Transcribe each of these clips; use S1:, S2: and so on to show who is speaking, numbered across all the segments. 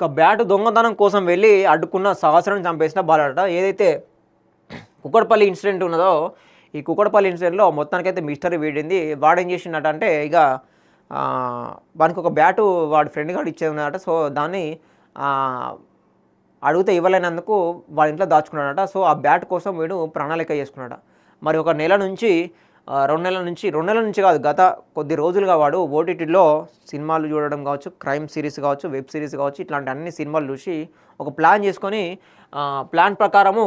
S1: ఒక బ్యాట్ దొంగతనం కోసం వెళ్ళి అడ్డుకున్న సహస్రం చంపేసిన బాలట ఏదైతే కుక్కడపల్లి ఇన్సిడెంట్ ఉన్నదో ఈ కుక్కడపల్లి ఇన్సిడెంట్లో మొత్తానికైతే మిస్టరీ వీడింది. వాడు ఏం చేసిండట అంటే ఇక వానికి ఒక బ్యాటు వాడి ఫ్రెండ్ గారు ఇచ్చేదన్నట సో దాన్ని అడిగితే ఇవ్వలేనందుకు వాళ్ళ ఇంట్లో దాచుకున్నాడట. సో ఆ బ్యాట్ కోసం వీడు ప్రణాళిక చేసుకున్నాడు మరి ఒక నెల నుంచి రెండు నెలల నుంచి రెండు నెలల నుంచి కాదు గత కొద్ది రోజులుగా వాడు ఓటీటీలో సినిమాలు చూడడం కావచ్చు క్రైమ్ సిరీస్ కావచ్చు వెబ్ సిరీస్ కావచ్చు ఇట్లాంటి అన్ని సినిమాలు చూసి ఒక ప్లాన్ చేసుకొని ప్లాన్ ప్రకారము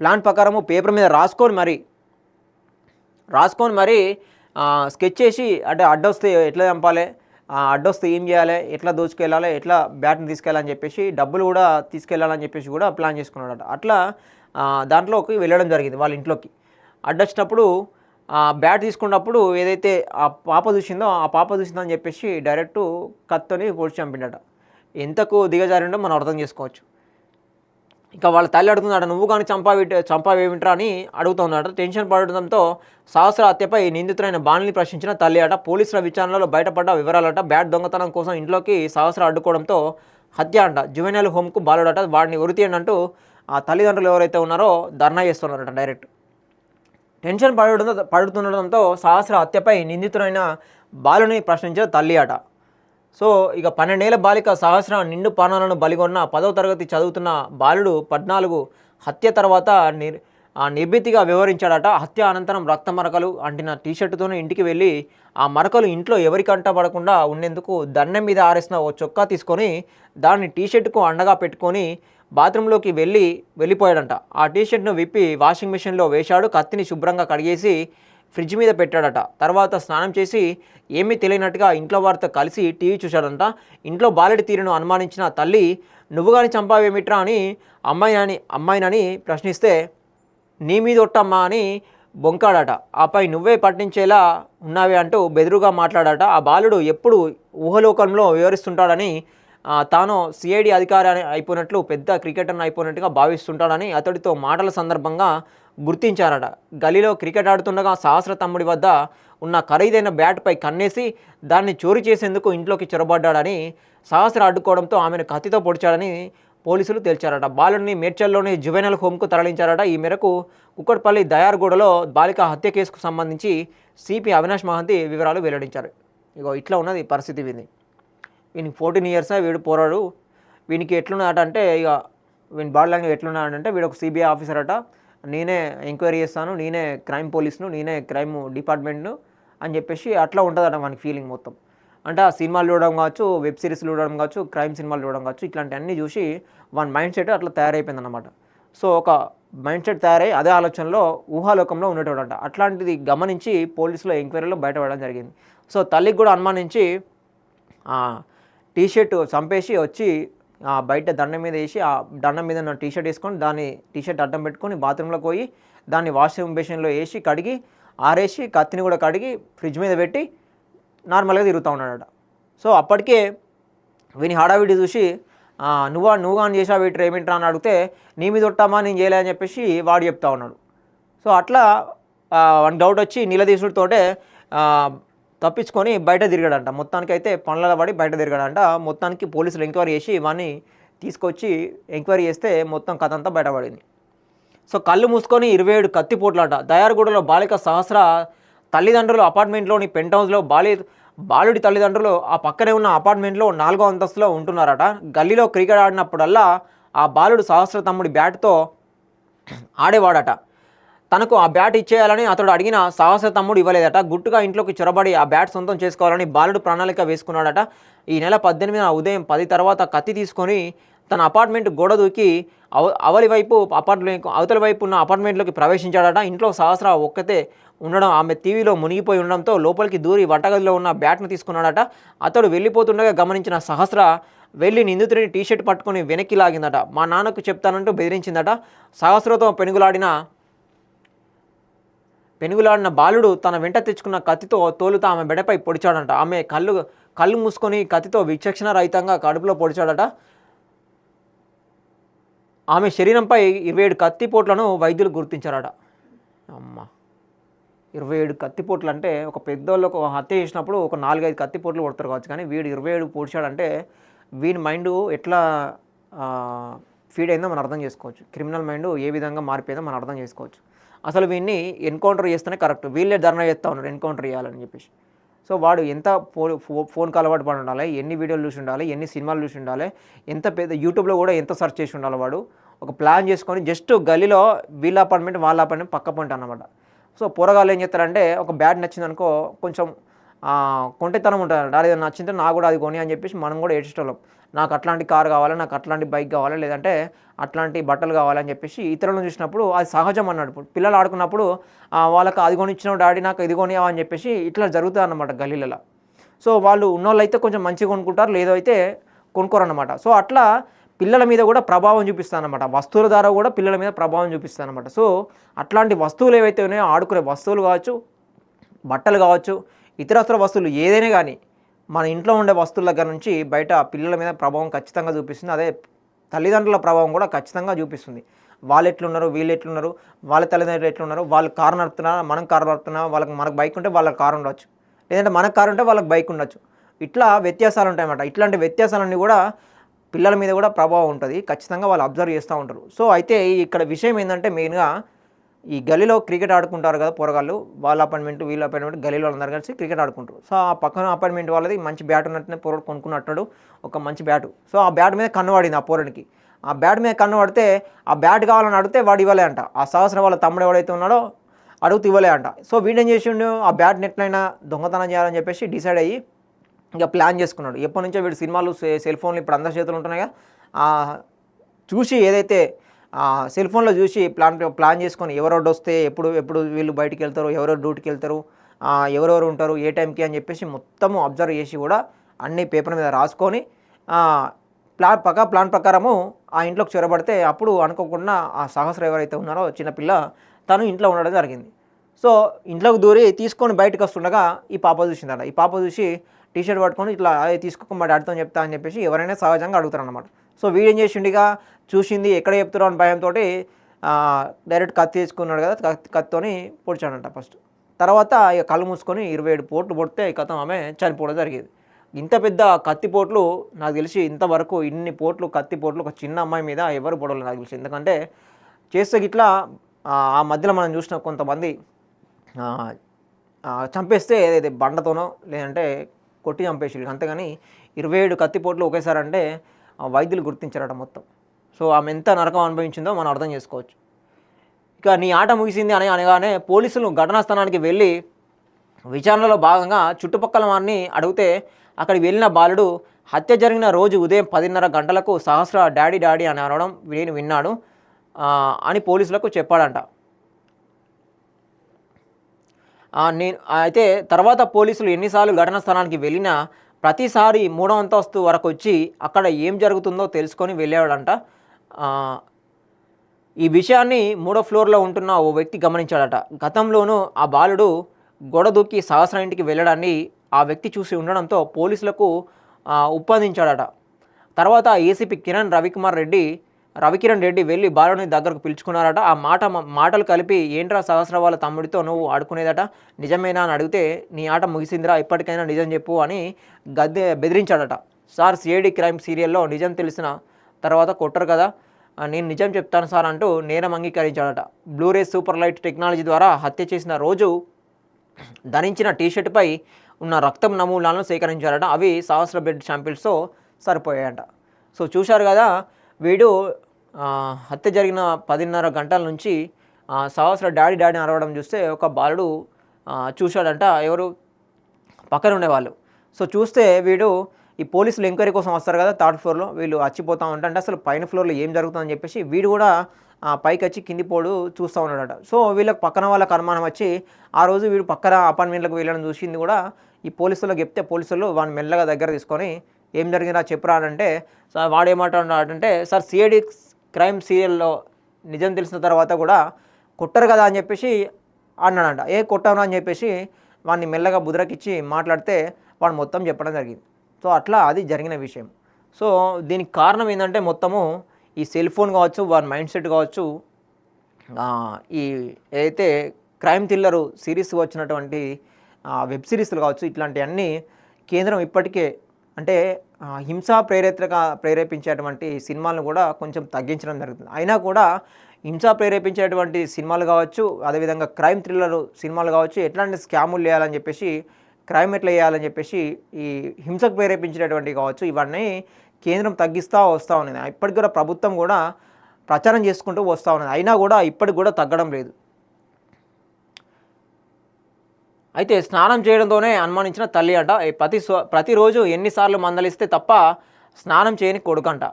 S1: ప్లాన్ ప్రకారము పేపర్ మీద రాసుకొని మరి రాసుకొని మరి స్కెచ్ చేసి అంటే అడ్డొస్తే ఎట్లా చంపాలి అడ్డొస్తే ఏం చేయాలి ఎట్లా దోచుకెళ్ళాలి ఎట్లా బ్యాట్ని తీసుకెళ్ళాలని చెప్పేసి డబ్బులు కూడా తీసుకెళ్ళాలని చెప్పేసి కూడా ప్లాన్ చేసుకున్నాడట. అట్లా దాంట్లోకి వెళ్ళడం జరిగింది వాళ్ళ ఇంట్లోకి. అడ్డొచ్చినప్పుడు ఆ బ్యాట్ తీసుకున్నప్పుడు ఏదైతే ఆ పాప చూసిందో ఆ పాప చూసిందని చెప్పేసి డైరెక్ట్ కత్తోని పొడిచి చంపిండట. ఎంతకు దిగజారిండో మనం అర్థం చేసుకోవచ్చు. ఇక వాళ్ళ తల్లి అడుగుతున్నాడు నువ్వు కానీ చంపావి చంపావేమిట్రా అని అడుగుతున్నాడు టెన్షన్ పడడంతో సహస్ర హత్యపై నిందితులైన బాణిని ప్రశ్నించిన తల్లి అట పోలీసుల విచారణలో బయటపడ్డ వివరాలట. బ్యాట్ దొంగతనం కోసం ఇంట్లోకి సహస్ర అడ్డుకోవడంతో హత్య అంట. జువెనల్ హోమ్కు బాలుడట. వాడిని ఉరితీయండి అంటూ ఆ తల్లిదండ్రులు ఎవరైతే ఉన్నారో ధర్నా చేస్తున్నారట డైరెక్ట్. టెన్షన్ పడడంతో పడుతుండడంతో సహస్ర హత్యపై నిందితుడైన బాలుని ప్రశ్నించిన తల్లి అట. సో ఇక పన్నెండేళ్ళ బాలిక సహస్ర నిండు పానాలను బలిగొన్న పదవ తరగతి చదువుతున్న బాలుడు పద్నాలుగు హత్య తర్వాత నిర్ ఆ నిర్భీతిగా వివరించాడట హత్య అనంతరం రక్త మరకలు అంటిన టీషర్టుతోనే ఇంటికి వెళ్ళి ఆ మరకలు ఇంట్లో ఎవరికంట పడకుండా ఉండేందుకు దండం మీద ఆరేసిన ఓ చొక్కా తీసుకొని దాన్ని టీషర్ట్కు అండగా పెట్టుకొని బాత్రూంలోకి వెళ్ళి వెళ్ళిపోయాడంట. ఆ టీషర్ట్ను విప్పి వాషింగ్ మిషన్లో వేశాడు. కత్తిని శుభ్రంగా కడిగేసి ఫ్రిడ్జ్ మీద పెట్టాడట. తర్వాత స్నానం చేసి ఏమీ తెలియనట్టుగా ఇంట్లో వారితో కలిసి టీవీ చూశాడంట. ఇంట్లో బాలెడి తీరును అనుమానించిన తల్లి నువ్వు కానీ చంపావేమిట్రా అని అమ్మాయినని అమ్మాయినని ప్రశ్నిస్తే నీ మీద ఒట్టమ్మా అని బొంకాడట. ఆపై నువ్వే పట్టించేలా ఉన్నావే అంటూ బెదురుగా మాట్లాడాట. ఆ బాలుడు ఎప్పుడు ఊహలోకంలో వివరిస్తుంటాడని తాను సిఐడి అధికారి అని అయిపోయినట్లు పెద్ద క్రికెటర్ని అయిపోయినట్టుగా భావిస్తుంటాడని అతడితో మాటల సందర్భంగా గుర్తించారట. గలీలో క్రికెట్ ఆడుతుండగా సహస్ర తమ్ముడి వద్ద ఉన్న ఖరీదైన బ్యాట్పై కన్నేసి దాన్ని చోరీ చేసేందుకు ఇంట్లోకి చొరబడ్డాడని సహస్ర అడ్డుకోవడంతో ఆమెను కత్తితో పొడిచాడని పోలీసులు తేల్చారట. బాలుడిని మేడ్చల్లోని జువెనల్ హోమ్కు తరలించారట. ఈ మేరకు కుక్కట్పల్లి దయార్గూడలో బాలిక హత్య కేసుకు సంబంధించి సిపి అవినాష్ మహంతి వివరాలు వెల్లడించారు. ఇగో ఇట్లా ఉన్నది పరిస్థితి విని వీనికి ఫోర్టీన్ ఇయర్స్ వీడు పోరాడు. వీనికి ఎట్లున్నాడట అంటే ఇక వీని బాడీ లాంగ్వేజ్ ఎట్లున్నాడంటే వీడు ఒక సిబిఐ ఆఫీసర్ అట. నేనే ఎంక్వైరీ చేస్తాను నేనే క్రైమ్ పోలీస్ను నేనే క్రైమ్ డిపార్ట్మెంట్ను అని చెప్పేసి అట్లా ఉంటుందట మనకి ఫీలింగ్ మొత్తం. అంటే ఆ సినిమాలు చూడడం కావచ్చు వెబ్ సిరీస్లు చూడడం కావచ్చు క్రైమ్ సినిమాలు చూడడం కావచ్చు ఇట్లాంటివన్నీ చూసి వన్ మైండ్ సెట్ అట్లా తయారైపోయింది అనమాట సో ఒక మైండ్ సెట్ తయారై అదే ఆలోచనలో ఊహాలోకంలో ఉండేటోడంట. అట్లాంటిది గమనించి పోలీసులో ఎంక్వైరీలో బయటపడడం జరిగింది. సో తల్లికి కూడా అనుమానించి టీషర్ట్ చంపేసి వచ్చి ఆ బయట దండం మీద వేసి ఆ దండం మీద ఉన్న టీషర్ట్ వేసుకొని దాన్ని టీషర్ట్ అడ్డం పెట్టుకొని బాత్రూంలోకి పోయి దాన్ని వాషింగ్ బేసిన్లో వేసి కడిగి ఆరేసి కత్తిని కూడా కడిగి ఫ్రిడ్జ్ మీద పెట్టి నార్మల్గా తిరుగుతూ ఉన్నాడట. సో అప్పటికే వీని హడావిడి చూసి నువ్వు నువ్వా నువ్వు కానీ చేసావు వీటి ఏమిట్రా అని అడిగితే నీ మీద కొట్టామా నేను చేయలే అని చెప్పేసి వాడు చెప్తా ఉన్నాడు. సో అట్లా వన్ డౌట్ వచ్చి నిలదీసుడితోటే ఆ, తప్పించుకొని బయట తిరిగాడంట. మొత్తానికి అయితే పనుల పడి బయట తిరిగాడంట. మొత్తానికి పోలీసులు ఎంక్వైరీ చేసి వాడిని తీసుకొచ్చి ఎంక్వైరీ చేస్తే మొత్తం కథ అంతా బయటపడింది. సో కళ్ళు మూసుకొని ఇరవై ఏడు కత్తిపోట్లాట దయారగూడలో బాలిక సహస్ర తల్లిదండ్రులు అపార్ట్మెంట్లోని పెంట్ హౌస్లో బాలి బాలుడి తల్లిదండ్రులు ఆ పక్కనే ఉన్న అపార్ట్మెంట్లో నాలుగో అంతస్తులో ఉంటున్నారట. గల్లీలో క్రికెట్ ఆడినప్పుడల్లా ఆ బాలుడు సహస్ర తమ్ముడి బ్యాట్తో ఆడేవాడట. తనకు ఆ బ్యాట్ ఇచ్చేయాలని అతడు అడిగిన సాహస తమ్ముడు ఇవ్వలేదట. గుట్టుగా ఇంట్లోకి చొరబడి ఆ బ్యాట్ సొంతం చేసుకోవాలని బాలుడు ప్రణాళిక వేసుకున్నాడట. ఈ నెల పద్దెనిమిదిన ఉదయం పది తర్వాత కత్తి తీసుకొని తన అపార్ట్మెంట్ గోడ దూకి అవ అవలి వైపు అపార్ట్మెంట్ అవతలి వైపు ఉన్న అపార్ట్మెంట్లోకి ప్రవేశించాడట. ఇంట్లో సహస్ర ఒక్కతే ఉండడం ఆమె టీవీలో మునిగిపోయి ఉండడంతో లోపలికి దూరి వంటగదిలో ఉన్న బ్యాట్ను తీసుకున్నాడట. అతడు వెళ్ళిపోతుండగా గమనించిన సహస్ర వెళ్ళి నిందితుడిని టీషర్ట్ పట్టుకొని వెనక్కి లాగిందట. మా నాన్నకు చెప్తానంటూ బెదిరించిందట. సహస్రతో పెనుగులాడిన పెనుగులాడిన బాలుడు తన వెంట తెచ్చుకున్న కత్తితో తోలుతా ఆమె బెడపై పొడిచాడంట. ఆమె కళ్ళు కళ్ళు మూసుకొని కత్తితో విచక్షణ రహితంగా కడుపులో పొడిచాడట. ఆమె శరీరంపై ఇరవై ఏడు కత్తిపోట్లను వైద్యులు గుర్తించారట. అమ్మ. ఇరవై ఏడు కత్తిపోట్లు అంటే ఒక పెద్దోళ్ళకు ఒక హత్య చేసినప్పుడు ఒక నాలుగైదు కత్తిపోట్లు కొడతారు కావచ్చు. కానీ వీడు ఇరవై ఏడు పొడిచాడంటే వీని మైండ్ ఎట్లా ఫీడ్ అయిందో మనం అర్థం చేసుకోవచ్చు. క్రిమినల్ మైండ్ ఏ విధంగా మారిపోయిందో మనం అర్థం చేసుకోవచ్చు. అసలు వీడిని ఎన్కౌంటర్ చేస్తేనే కరెక్ట్. వీళ్ళే ధర్నా చేస్తూ ఉన్నారు ఎన్కౌంటర్ చేయాలని చెప్పేసి. సో వాడు ఎంత ఫోన్ ఫో- ఫోన్కి అలవాటు పడి ఉండాలి ఎన్ని వీడియోలు చూసి ఉండాలి ఎన్ని సినిమాలు చూసి ఉండాలి ఎంత పెద్ద యూట్యూబ్లో కూడా ఎంత సెర్చ్ చేసి ఉండాలి వాడు. ఒక ప్లాన్ చేసుకొని జస్ట్ గలీలో వీళ్ళ అపార్ట్మెంట్ వాళ్ళ అపార్ట్మెంట్ పక్క పాయింట్ అనమాట సో పోరగాళ్ళు ఏం చేస్తారంటే ఒక బ్యాట్ నచ్చిందనుకో కొంచెం కొంటితనం కొంటెతనం ఉంటుంది అది నచ్చింటే నాకు కూడా అది కొని అని చెప్పేసి మనం కూడా ఏడ్చేటోళ్ళం. నాకు అట్లాంటి కార్ కావాలి నాకు అట్లాంటి బైక్ కావాలి లేదంటే అట్లాంటి బట్టలు కావాలని చెప్పేసి ఇతరులను చూసినప్పుడు అది సహజం అన్నాడు ఇప్పుడు పిల్లలు ఆడుకున్నప్పుడు వాళ్ళకి అది కొనిచ్చినావు డాడీ నాకు ఇది కొనియావా? అని చెప్పేసి ఇట్లా జరుగుతుంది అన్నమాట గల్లీలలో. సో వాళ్ళు ఉన్నోళ్ళు అయితే కొంచెం మంచిగా కొనుక్కుంటారు లేదో అయితే కొనుక్కోరన్నమాట సో అట్లా పిల్లల మీద కూడా ప్రభావం చూపిస్తానమాట వస్తువుల ద్వారా కూడా పిల్లల మీద ప్రభావం చూపిస్తానమాట సో అట్లాంటి వస్తువులు ఏవైతే ఉన్నాయో ఆడుకునే వస్తువులు కావచ్చు బట్టలు కావచ్చు ఇతరత్ర వస్తువులు ఏదైనా కానీ మన ఇంట్లో ఉండే వస్తువుల దగ్గర నుంచి బయట పిల్లల మీద ప్రభావం ఖచ్చితంగా చూపిస్తుంది. అదే తల్లిదండ్రుల ప్రభావం కూడా ఖచ్చితంగా చూపిస్తుంది. వాళ్ళు ఎట్లున్నారు వీళ్ళు ఎట్లున్నారు వాళ్ళ తల్లిదండ్రులు ఎట్లున్నారు వాళ్ళు కారు నడుపుతున్నా మనం కారు నడుపుతున్నా వాళ్ళకి మనకు బైక్ ఉంటే వాళ్ళకి కారు ఉండొచ్చు. లేదంటే మనకు కారు ఉంటే వాళ్ళకి బైక్ ఉండొచ్చు. ఇట్లా వ్యత్యాసాలు ఉంటాయన్నమాట ఇట్లాంటి వ్యత్యాసాలన్నీ కూడా పిల్లల మీద కూడా ప్రభావం ఉంటుంది. ఖచ్చితంగా వాళ్ళు అబ్జర్వ్ చేస్తూ ఉంటారు. సో అయితే ఇక్కడ విషయం ఏంటంటే మెయిన్గా ఈ గలీలో క్రికెట్ ఆడుకుంటారు కదా పోరగాళ్ళు వాళ్ళ అపార్ట్మెంట్ వీళ్ళ అపాయింట్మెంట్ గలీలో అందరూ కలిసి క్రికెట్ ఆడుకుంటారు. సో ఆ పక్కన అపార్ట్మెంట్ వాళ్ళది మంచి బ్యాట్ ఉన్నట్టునే పోరడు కొనుక్కున్నట్టు ఒక మంచి బ్యాట్. సో ఆ బ్యాట్ మీద కన్ను పడింది ఆ పోరడికి. ఆ బ్యాట్ మీద కన్ను పడితే ఆ బ్యాట్ కావాలని అడిగితే వాడు ఇవ్వలే అంట. ఆ సంవత్సరం వాళ్ళ తమ్ముడు ఎవడైతే ఉన్నాడో అడుగుతూ ఇవ్వలే అంట. సో వీడేం చేసిండు ఆ బ్యాట్ ఎట్లయినా దొంగతనం చేయాలని చెప్పేసి డిసైడ్ అయ్యి ఇంకా ప్లాన్ చేసుకున్నాడు. ఎప్పటి నుంచో వీడు సినిమాలు సెల్ ఫోన్లు ఇప్పుడు అందరి చేతులు ఉంటున్నాయి కదా చూసి ఏదైతే సెల్ ఫోన్లో చూసి ప్లాన్ ప్లాన్ చేసుకొని ఎవరెవరు వస్తే ఎప్పుడు ఎప్పుడు వీళ్ళు బయటికి వెళ్తారు ఎవరెవరు డ్యూటీకి వెళ్తారు ఎవరెవరు ఉంటారు ఏ టైంకి అని చెప్పేసి మొత్తము అబ్జర్వ్ చేసి కూడా అన్ని పేపర్ మీద రాసుకొని ప్లాన్ పక్క ప్లాన్ ప్రకారము ఆ ఇంట్లోకి చొరబడితే అప్పుడు అనుకోకుండా ఆ సహస్ర ఎవరైతే ఉన్నారో చిన్నపిల్ల తను ఇంట్లో ఉండడం జరిగింది. సో ఇంట్లోకి దూరి తీసుకొని బయటకు వస్తుండగా ఈ పాప చూసిందట. ఈ పాప చూసి టీషర్ట్ పట్టుకొని ఇట్లా "అదే మా డాడీతో చెప్తా అని చెప్పేసి ఎవరైనా సహజంగా అడుగుతారు అనమాట సో వీడేం చేసిండిగా? చూసింది ఎక్కడ చెప్తున్నావు అని భయంతో డైరెక్ట్ కత్తి తీసుకున్నాడు కదా కత్తి కత్తితోని పొడిచాడంట ఫస్ట్. తర్వాత ఇక కళ్ళు మూసుకొని ఇరవై ఏడు పోట్లు పొడితే కథం ఆమె చనిపోవడం జరిగేది. ఇంత పెద్ద కత్తి పోట్లు నాకు తెలిసి ఇంతవరకు ఇన్ని పోట్లు కత్తి పోట్లు ఒక చిన్న అమ్మాయి మీద ఎవరు పొడవలేదు నాకు తెలిసి. ఎందుకంటే చేస్తే ఇట్లా ఆ మధ్యలో మనం చూసిన కొంతమంది చంపేస్తే ఏదైతే బండతోనో లేదంటే కొట్టి చంపేసి అంతేగాని ఇరవై ఏడు కత్తిపోట్లు ఒకేసారి అంటే వైద్యులు గుర్తించారట మొత్తం. సో ఆమె ఎంత నరకం అనుభవించిందో మనం అర్థం చేసుకోవచ్చు. ఇక నీ ఆట ముగిసింది అని అనగానే పోలీసులు ఘటనా స్థానానికి వెళ్ళి విచారణలో భాగంగా చుట్టుపక్కల వారిని అడిగితే అక్కడికి వెళ్ళిన బాలుడు హత్య జరిగిన రోజు ఉదయం పదిన్నర గంటలకు సహస్ర డాడీ డాడీ అని అనడం నేను విన్నాడు అని పోలీసులకు చెప్పాడంట. నేను అయితే తర్వాత పోలీసులు ఎన్నిసార్లు ఘటనా స్థలానికి వెళ్ళినా ప్రతిసారి మూడో అంతస్తు వరకు వచ్చి అక్కడ ఏం జరుగుతుందో తెలుసుకొని వెళ్ళేవాడంట. ఈ విషయాన్ని మూడో ఫ్లోర్లో ఉంటున్న ఓ వ్యక్తి గమనించాడట. గతంలోనూ ఆ బాలుడు గొడ దూకి సహస్ర ఇంటికి వెళ్ళడాన్ని ఆ వ్యక్తి చూసి ఉండడంతో పోలీసులకు ఒప్పందించాడట. ఉప్పందించాడట తర్వాత ఏసీపీ కిరణ్ రవికుమార్ రెడ్డి రవికిరణ్ రెడ్డి వెళ్ళి బాలుని దగ్గరకు పిలుచుకున్నారట. ఆ మాట మాటలు కలిపి ఏంట్రా సహస్ర వాళ్ళ తమ్ముడితో నువ్వు ఆడుకునేదట? నిజమేనా అని అడిగితే నీ ఆట ముగిసిందిరా ఇప్పటికైనా నిజం చెప్పు అని గద్దె బెదిరించాడట. సార్ సిఐడి క్రైమ్ సీరియల్లో నిజం తెలిసిన తర్వాత కొట్టరు కదా? నేను నిజం చెప్తాను సార్ అంటూ నేరం అంగీకరించాడట. Blu ray super light technology ద్వారా హత్య చేసిన రోజు ధరించిన టీషర్ట్పై ఉన్న రక్తం నమూనాలను సేకరించారట అవి సహస్ర బెడ్ శాంపిల్స్తో సరిపోయాయంట. సో చూశారు కదా వీడు హత్య జరిగిన పదిన్నర గంటల నుంచి ఆ, సహస్ర డాడీ డాడీ అరవడం చూస్తే ఒక బాలుడు చూశాడంట ఎవరు? పక్కన ఉండేవాళ్ళు. సో చూస్తే వీడు ఈ పోలీసులు ఎంక్వైరీ కోసం వస్తారు కదా థర్డ్ ఫ్లోర్లో వీళ్ళు వచ్చిపోతూ ఉంటారంటే అసలు పైన ఫ్లోర్లో ఏం జరుగుతుందని చెప్పేసి వీడు కూడా ఆ, పైకి వచ్చి కింది పోడు చూస్తూ ఉన్నాడట. సో వీళ్ళకి పక్కన వాళ్ళకి అనుమానం వచ్చి ఆ రోజు వీడు పక్కన అపార్ట్మెంట్లకు వెళ్ళడం చూసింది కూడా ఈ పోలీసులకు చెప్తే పోలీసులు వాడిని మెల్లగా దగ్గర తీసుకొని ఏం జరిగిందా చెప్పురా అని అంటే వాడు ఏమంటాడంటే సార్ సిఐడి క్రైమ్ సీరియల్లో నిజం తెలిసిన తర్వాత కూడా కొట్టరు కదా అని చెప్పేసి అన్నాడంట. ఏ కొట్టాను అని చెప్పేసి వాడిని మెల్లగా బుద్రకిచ్చి మాట్లాడితే వాడు మొత్తం చెప్పడం జరిగింది. సో అట్లా అది జరిగిన విషయం. సో దీనికి కారణం ఏంటంటే మొత్తము ఈ సెల్ ఫోన్ కావచ్చు వాడి మైండ్ సెట్ కావచ్చు ఈ ఏదైతే క్రైమ్ థ్రిల్లరు సిరీస్ వచ్చినటువంటి వెబ్ సిరీస్లు కావచ్చు ఇట్లాంటివన్నీ కేంద్రం ఇప్పటికే అంటే హింస హింసా ప్రేరేపిత ప్రేరేపించేటువంటి సినిమాలను కూడా కొంచెం తగ్గించడం జరుగుతుంది. అయినా కూడా హింసా ప్రేరేపించేటువంటి సినిమాలు కావచ్చు అదేవిధంగా క్రైమ్ థ్రిల్లర్ సినిమాలు కావచ్చు ఎట్లాంటి స్కాములు వేయాలని చెప్పేసి క్రైమ్ ఎట్లా వేయాలని చెప్పేసి ఈ హింసకు ప్రేరేపించేటువంటివి కావచ్చు ఇవన్నీ కేంద్రం తగ్గిస్తూ వస్తూ ఉన్నది. ఇప్పటికి కూడా ప్రభుత్వం కూడా ప్రచారం చేసుకుంటూ వస్తూ ఉన్నది. అయినా కూడా ఇప్పటికి కూడా తగ్గడం లేదు. అయితే స్నానం చేయడంతోనే అనుమానించిన తల్లి అంట ఈ ప్రతి ప్రతిరోజు ఎన్నిసార్లు మందలిస్తే తప్ప స్నానం చేయని కొడుకంట.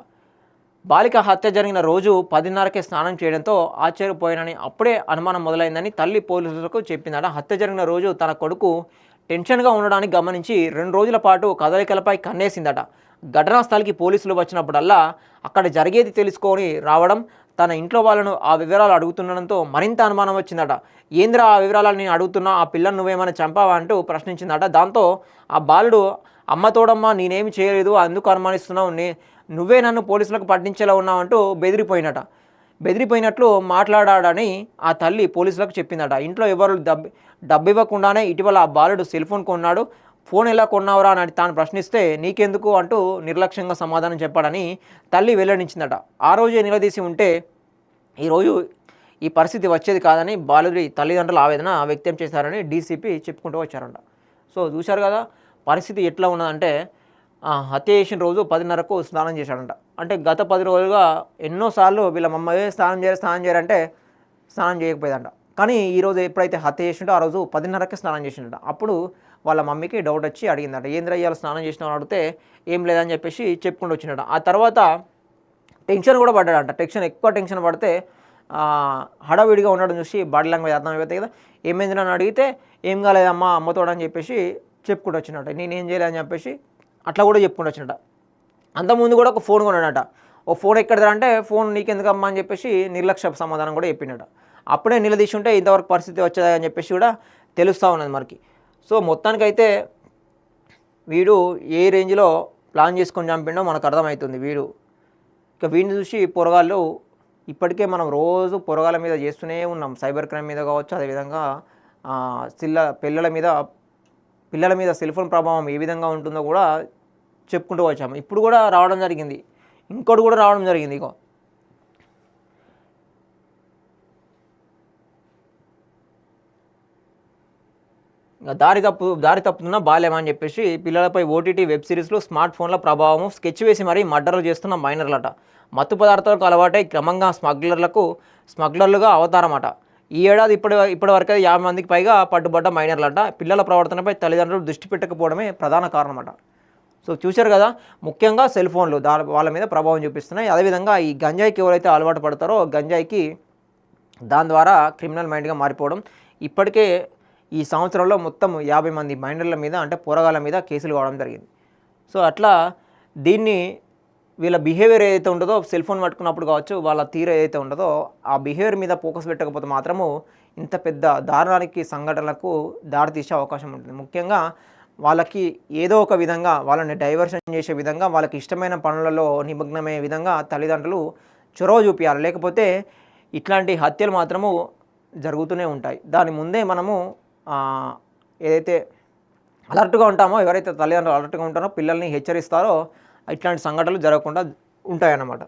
S1: బాలిక హత్య జరిగిన రోజు పదిన్నరకే స్నానం చేయడంతో ఆశ్చర్యపోయానని అప్పుడే అనుమానం మొదలైందని తల్లి పోలీసులకు చెప్పిందట. హత్య జరిగిన రోజు తన కొడుకు టెన్షన్గా ఉండడానికి గమనించి రెండు రోజుల పాటు కదలికలపై కన్నేసిందట. ఘటనా స్థలికి పోలీసులు వచ్చినప్పుడల్లా అక్కడ జరిగేది తెలుసుకొని రావడం తన ఇంట్లో వాళ్ళను ఆ వివరాలు అడుగుతుండడంతో మరింత అనుమానం వచ్చిందట. ఏంద్రా ఆ వివరాలు నేను అడుగుతున్నా? ఆ పిల్లను నువ్వేమైనా చంపావా? అంటూ ప్రశ్నించిందట. దాంతో ఆ బాలుడు అమ్మ తోడమ్మ నేనేమి చేయలేదు అందుకు అనుమానిస్తున్నావు. నే నువ్వే నన్ను పోలీసులకు పట్టించేలా ఉన్నావంటూ బెదిరిపోయినట. బెదిరిపోయినట్లు మాట్లాడాడని ఆ తల్లి పోలీసులకు చెప్పిందట. ఇంట్లో ఎవరు డబ్బు డబ్బు ఇవ్వకుండానే ఇటీవల ఆ బాలుడు సెల్ ఫోన్ కొన్నాడు. ఫోన్ ఎలా కొన్నావురా అని తాను ప్రశ్నిస్తే నీకెందుకు? అంటూ నిర్లక్ష్యంగా సమాధానం చెప్పాడని తల్లి వెల్లడించిందట. ఆ రోజే నిలదీసి ఉంటే ఈరోజు ఈ పరిస్థితి వచ్చేది కాదని బాలుడి తల్లిదండ్రులు ఆవేదన వ్యక్తం చేశారని డీసీపీ చెప్పుకుంటూ వచ్చారంట. సో చూశారు కదా పరిస్థితి ఎట్లా ఉన్నదంటే హత్య చేసిన రోజు పదిన్నరకు స్నానం చేశాడంట. అంటే గత పది రోజులుగా ఎన్నోసార్లు వీళ్ళ మమ్మల్ని స్నానం చేయరు స్నానం చేయాలంటే స్నానం చేయకపోయేదంట. కానీ ఈరోజు ఎప్పుడైతే హత్య చేసిండో ఆ రోజు పదిన్నరకే స్నానం చేసిండట. అప్పుడు వాళ్ళ మమ్మీకి డౌట్ వచ్చి అడిగిందట. ఏంద్ర ఇవాళ స్నానం చేసిన అని అడిగితే ఏం లేదని చెప్పేసి చెప్పుకుంటూ వచ్చినట ఆ తర్వాత టెన్షన్ కూడా పడ్డాడంట. టెన్షన్ ఎక్కువ టెన్షన్ పడితే హడావిడిగా ఉండడం చూసి బాడీ లాంగ్వేజ్ అర్థమైపోతాయి కదా. ఏమైంది అని అడిగితే ఏం కాలేదమ్మా అమ్మతోడని చెప్పేసి చెప్పుకుంటూ వచ్చినట నేనేం చేయలేదని చెప్పేసి అట్లా కూడా చెప్పుకుంటూ వచ్చినట అంతకుముందు కూడా ఒక ఫోన్ కొన్నాడట. ఓ ఫోన్ ఎక్కడదా అంటే ఫోన్ నీకెందుకమ్మా? అని చెప్పేసి నిర్లక్ష్య సమాధానం కూడా చెప్పినట అప్పుడే నిలదీసి ఉంటే ఇంతవరకు పరిస్థితి వచ్చేదా? అని చెప్పేసి కూడా తెలుస్తూ ఉన్నది మనకి. సో మొత్తానికైతే వీడు ఏ రేంజ్లో ప్లాన్ చేసుకొని చంపిండో మనకు అర్థమవుతుంది వీడు. ఇక వీడిని చూసి పొరగాళ్ళు ఇప్పటికే మనం రోజు పొరగాల మీద చేస్తూనే ఉన్నాం. సైబర్ క్రైమ్ మీద కావచ్చు అదేవిధంగా ఆ, సిల్ల పిల్లల మీద పిల్లల మీద సెల్ ఫోన్ ప్రభావం ఏ విధంగా ఉంటుందో కూడా చెప్పుకుంటూ వచ్చాము. ఇప్పుడు కూడా రావడం జరిగింది. ఇంకోటి కూడా రావడం జరిగింది ఇగో. దారి తప్పు దారి తప్పుతున్న బాల్యం అని చెప్పేసి పిల్లలపై ఓటీటీ వెబ్ సిరీస్లో స్మార్ట్ ఫోన్ల ప్రభావం స్కెచ్ వేసి మరీ మర్డర్లు చేస్తున్న మైనర్లట. మత్తు పదార్థాలకు అలవాటై క్రమంగా స్మగ్లర్లకు స్మగ్లర్లుగా అవతారమట. ఈ ఏడాది ఇప్పటి ఇప్పటి వరకు యాభై మందికి పైగా పట్టుబడ్డ మైనర్లట. పిల్లల ప్రవర్తనపై తల్లిదండ్రులు దృష్టి పెట్టకపోవడమే ప్రధాన కారణమట. సో చూశారు కదా ముఖ్యంగా సెల్ ఫోన్లు దా వాళ్ళ మీద ప్రభావం చూపిస్తున్నాయి. అదేవిధంగా ఈ గంజాయికి ఎవరైతే అలవాటు పడతారో గంజాయికి దాని ద్వారా క్రిమినల్ మైండ్గా మారిపోవడం ఇప్పటికే ఈ సంవత్సరంలో మొత్తం యాభై మంది మైనర్ల మీద అంటే పోరగాళ్ళ మీద కేసులు కావడం జరిగింది. సో అట్లా దీన్ని వీళ్ళ బిహేవియర్ ఏదైతే ఉంటుందో సెల్ ఫోన్ పట్టుకున్నప్పుడు కావచ్చు వాళ్ళ తీరు ఏదైతే ఉంటుందో ఆ బిహేవియర్ మీద ఫోకస్ పెట్టకపోతే మాత్రము ఇంత పెద్ద దారుణానికి సంఘటనలకు దారితీసే అవకాశం ఉంటుంది. ముఖ్యంగా వాళ్ళకి ఏదో ఒక విధంగా వాళ్ళని డైవర్షన్ చేసే విధంగా వాళ్ళకి ఇష్టమైన పనులలో నిమగ్నమయ్యే విధంగా తల్లిదండ్రులు చొరవ చూపించాలి లేకపోతే ఇట్లాంటి హత్యలు మాత్రము జరుగుతూనే ఉంటాయి. దాని ముందే మనము ఏదైతే అలర్ట్గా ఉంటామో ఎవరైతే తల్లిదండ్రులు అలర్ట్గా ఉంటారో పిల్లల్ని హెచ్చరిస్తారో ఇట్లాంటి సంఘటనలు జరగకుండా ఉంటాయన్నమాట.